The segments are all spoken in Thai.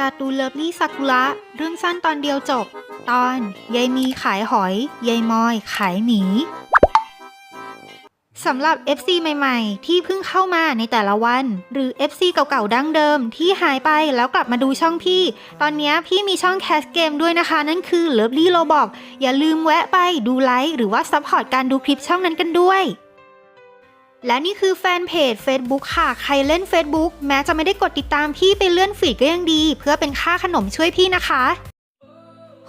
การ์ตูนเลิฟลี่ซากุระเรื่องสั้นตอนเดียวจบ ตอนยายมีขายหอยยายมอยขายหมีสำหรับ FC ใหม่ ๆ ที่เพิ่งเข้ามาในแต่ละวัน หรือ FC เก่าๆ ดั้งเดิมที่หายไปแล้วกลับมาดูช่องพี่ ตอนนี้พี่มีช่องแคสเกมด้วยนะคะ นั่นคือ Lovely Roblox อย่าลืมแวะไปดูไลค์หรือว่าซัพพอร์ตการดูคลิปช่องนั้นกันด้วย และนี่คือแฟนเพจ Facebook ค่ะ ใครเล่น Facebook แม้จะไม่ได้กดติดตามพี่ไปเลื่อนฟีดก็ยังดี เพื่อเป็นค่าขนมช่วยพี่นะคะ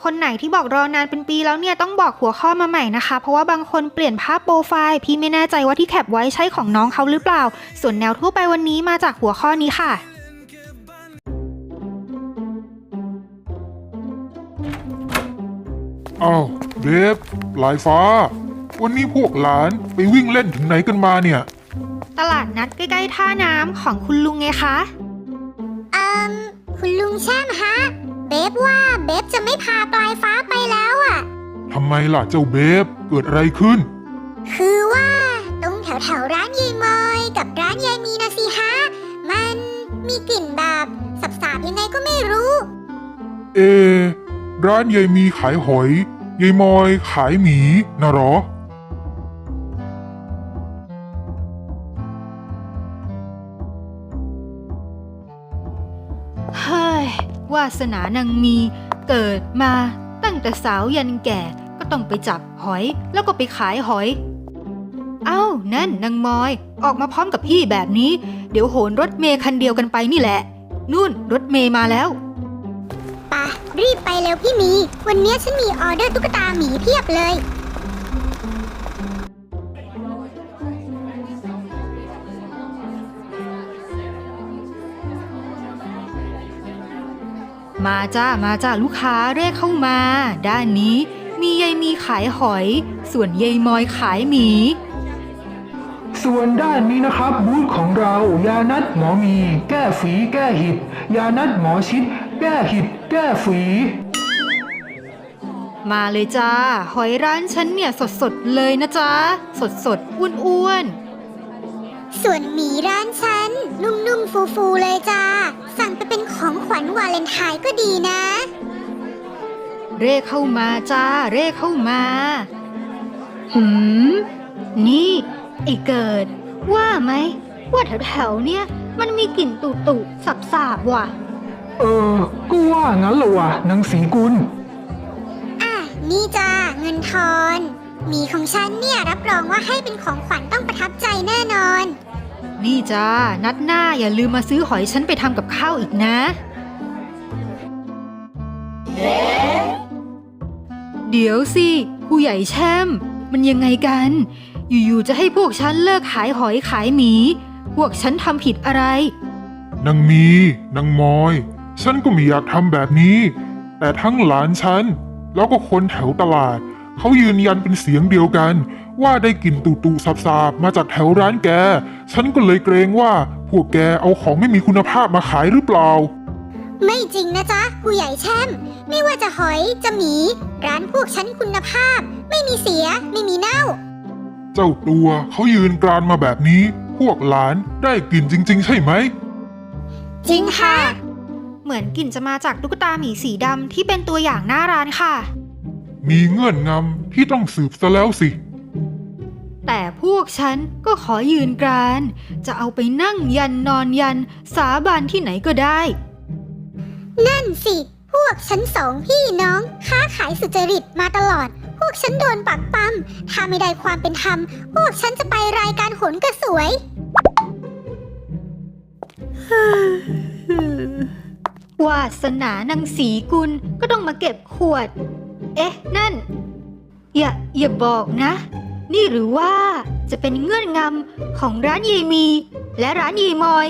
คนไหนที่บอกรอนานเป็นปีแล้วเนี่ยต้องบอกหัวข้อมาใหม่นะคะ เพราะว่าบางคนเปลี่ยนภาพโปรไฟล์พี่ไม่แน่ใจว่าที่แคปไว้ใช่ของน้องเขาหรือเปล่า ส่วนแนวทั่วไปวันนี้มาจากหัวข้อนี้ค่ะอ้าวเบฟลายฟ้า วันนี้พวกหลานไปวิ่งเล่นถึงไหนกันมาเนี่ย ตลาดนัดใกล้ๆท่าน้ำของคุณลุงไงคะอืมคุณลุงแช่มฮะ เบฟว่าเบฟจะไม่พาปลายฟ้าไปแล้วอะ่ะ ทำไมล่ะเจ้าเบฟเกิดอะไรขึ้น คือว่าตรงแถวแถวๆร้านยายมอยกับร้านยายมีนะสิฮะ มันมีกลิ่นแบบสับๆยังไงก็ไม่รู้ เอ ร้านยายมีขายหอยยายมอยขายหมีนะเหรอ เฮ้ยวาสนานางมี เกิดมาตั้งแต่สาวยันแก่ก็ต้องไปจับหอยแล้วก็ไปขายหอย เอ้า นั่นนางมอย ออกมาพร้อมกับพี่แบบนี้ เดี๋ยวโหนรถเมย์คันเดียวกันไปนี่แหละ นู่นรถเมย์มาแล้วปะรีบไปเร็วพี่มี วันนี้ฉันมีออเดอร์ตุ๊กตาหมีเพียบเลย มาจ้ามาจ้าลูกค้าเรียกเข้ามา ด้านนี้มียายมีขายหอย ส่วนยายมอยขายหมี ส่วนด้านนี้นะครับบูธของเรา ยานัดหมอมี แก้ฝีแก้หิด ยานัดหมอชิด แก้หิด แก้ฝี มาเลยจ้า หอยร้านฉันเนี่ยสดๆเลยนะจ๊ะสดๆอ้วน ส่วนหมีร้านฉัน นุ่มๆ ฟูๆ เลยจ้า สั่งไปเป็นของขวัญวาเลนไทน์ก็ดีนะๆเร่เข้ามาจ้า เร่เข้ามา หืม นี่ ไอ้เกิด ว่าไหม ว่าแถวๆ เนี่ย มันมีกลิ่นตุตุสับสาบๆว่ะ เออ ก็ว่างั้นเหรอวะนางสีกุล อะ นี่จ้า เงินทอนหมีของฉันเนี่ยรับรองว่าให้เป็นของขวัญต้องประทับใจแน่นอน นี่จ้า นัดหน้าอย่าลืมมาซื้อหอยฉันไปทำกับข้าวอีกนะ เดี๋ยวสิผู้ใหญ่แช่ม มันยังไงกัน อยู่ๆจะให้พวกฉันเลิกขายหอยขายหมี พวกฉันทำผิดอะไร นางมีนางมอย ฉันก็ไม่อยากทำแบบนี้ แต่ทั้งหลานฉัน แล้วก็คนแถวตลาด เขายืนยันเป็นเสียงเดียวกัน ว่าได้กลิ่นตุตุสับสาบๆมาจากแถวร้านแก ฉันก็เลยเกรงว่า พวกแกเอาของไม่มีคุณภาพมาขายหรือเปล่า ไม่จริงนะจ๊ะผู้ใหญ่แช่ม ไม่ว่าจะหอยจะหมี ร้านพวกฉันคุณภาพ ไม่มีเสีย ไม่มีเน่า เจ้าตัวเขายืนกรานมาแบบนี้ พวกหลานได้กลิ่นจริง ๆ ใช่ไหม จริงค่ะ เหมือนกลิ่นจะมาจากตุ๊กตาหมีสีดำที่เป็นตัวอย่างหน้าร้านค่ะ มีเงื่อนงำที่ต้องสืบซะแล้วสิ แต่พวกฉันก็ขอยืนกราน จะเอาไปนั่งยันนอนยันสาบานที่ไหนก็ได้ นั่นสิ พวกฉันสองพี่น้องค้าขายสุจริตมาตลอด พวกฉันโดนปักปั๊มถ้าไม่ได้ความเป็นธรรม พวกฉันจะไปรายการโหนกระสวย วาสนานังสีกุลก็ต้องมาเก็บขวด เอ๊ะ นั่น อย่าอย่าบอกนะ นี่หรือว่าจะเป็นเงื่อนงำของร้านยายมีและร้านยายมอย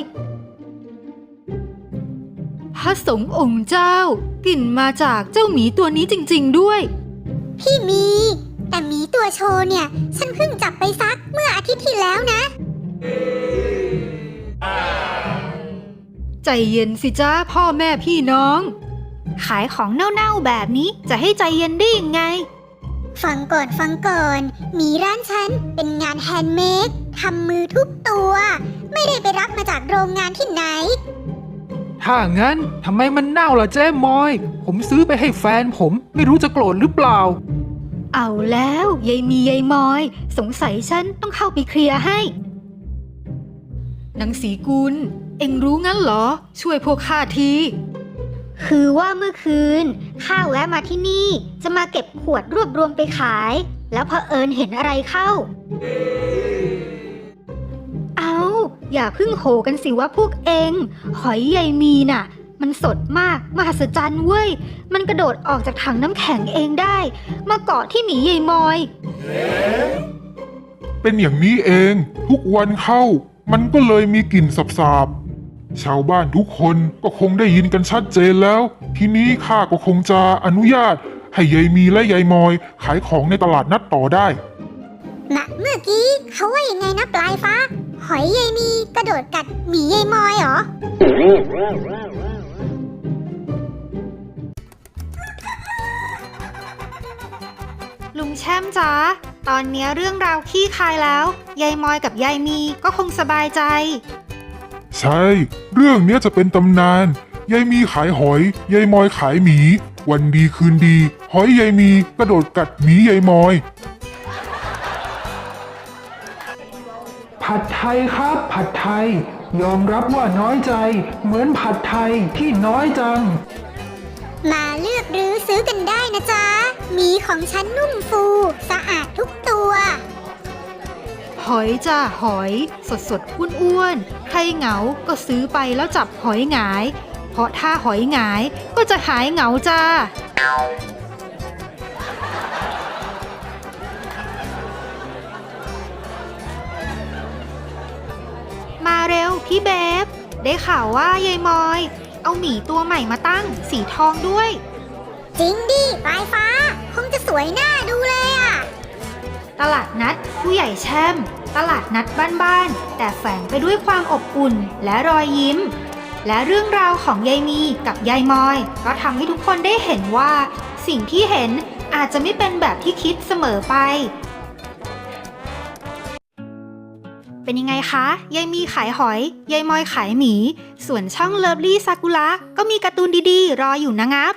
พระสงฆ์องค์เจ้ากลิ่นมาจากเจ้าหมีตัวนี้จริง ๆด้วย พี่มี แต่หมีตัวโชว์เนี่ย ฉันเพิ่งจับไปซักเมื่ออาทิตย์ที่แล้วนะ ใจเย็นสิจ้าพ่อแม่พี่น้อง ขายของเน่าๆแบบนี้จะให้ใจเย็นได้ยังไง ฟังก่อนฟังก่อนหมีร้านฉันเป็นงานแฮนด์เมดทำมือทุกตัว ไม่ได้ไปรับมาจากโรงงานที่ไหน ถ้างั้นทำไมมันเน่าล่ะเจ๊มอย ผมซื้อไปให้แฟนผมไม่รู้จะโกรธหรือเปล่า เอาแล้วยายมียายมอย สงสัยฉันต้องเข้าไปเคลียร์ให้นางสีกุล เอ็งรู้งั้นเหรอ ช่วยพวกข้าที คือว่าเมื่อคืนข้าแวะมาที่นี่จะมาเก็บขวดรวบรวมไปขาย แล้วเอิญเห็นอะไรเข้า เอาอย่าเพึ่งโหกันสิว่าพวกเอง หอยใยมีน่ะ มันสดมากมหัศจรรย์เว้ย มันกระโดดออกจากถังน้ำแข็งเองได้ มาเกาะที่หมีใยมอย เป็นอย่างนี้เอง ทุกวันเข้า มันก็เลยมีกลิ่นสาบๆ ชาวบ้านทุกคนก็คงได้ยินกันชัดเจนแล้ว ทีนี้ข้าก็คงจะอนุญาต ให้ยายมีและยายมอย ขายของในตลาดนัดต่อได้น่ะเมื่อกี้เขาว่ายังไงนะปลายฟ้า หอยยายมีกระโดดกัดหมียายมอยเหรอ ลุงแช่มจ๋าตอนเนี้ยเรื่องราวขี้คายแล้ว ยายมอยกับยายมีก็คงสบายใจ ใช่ เรื่องเนี้ยจะเป็นตำนาน ยายมีขายหอย ยายมอยขายหมี วันดีคืนดี หอยยายมีกระโดดกัดหมียายมอย ผัดไทยครับ ผัดไทย ยอมรับว่าน้อยใจ เหมือนผัดไทยที่น้อยจัง มาเลือกหรือซื้อกันได้นะจ๊ะหมีของฉันนุ่มฟู สะอาดทุกตัว หอยจ้าหอย สดสดอ้วนอ้วนๆใครเหงาก็ซื้อไปแล้วจับหอยหงาย เพราะถ้าหอยหงายก็จะหายเหงาจ้า มาเร็วพี่เบฟได้ข่าวว่ายายมอย เอาหมีตัวใหม่มาตั้งสีทองด้วย จริงดิปลายฟ้า คงจะสวยหน้าดูเลยอะ ตลาดนัด ผู้ใหญ่แช่ม ตลาดนัดบ้านๆ แต่แฝงไปด้วยความอบอุ่นและรอยยิ้ม และเรื่องราวของยายมีกับยายมอย ก็ทำให้ทุกคนได้เห็นว่า สิ่งที่เห็นอาจจะไม่เป็นแบบที่คิดเสมอไป เป็นยังไงคะ ยายมีขายหอย ยายมอยขายหมี ส่วนช่องเลิฟลี่ซากุระก็มีการ์ตูนดีๆ รออยู่นะงับ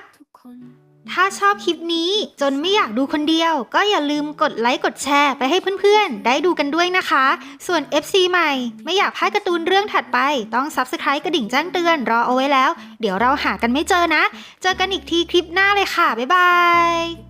ถ้าชอบคลิปนี้จนไม่อยากดูคนเดียว ก็อย่าลืมกดไลค์กดแชร์ไปให้เพื่อนๆ ได้ดูกันด้วยนะคะ ส่วน FC ใหม่ ไม่อยากพลาดการ์ตูนเรื่องถัดไป ต้อง Subscribe กระดิ่งแจ้งเตือนรอเอาไว้แล้ว เดี๋ยวเราหากันไม่เจอนะ เจอกันอีกทีคลิปหน้าเลยค่ะ บ๊ายบาย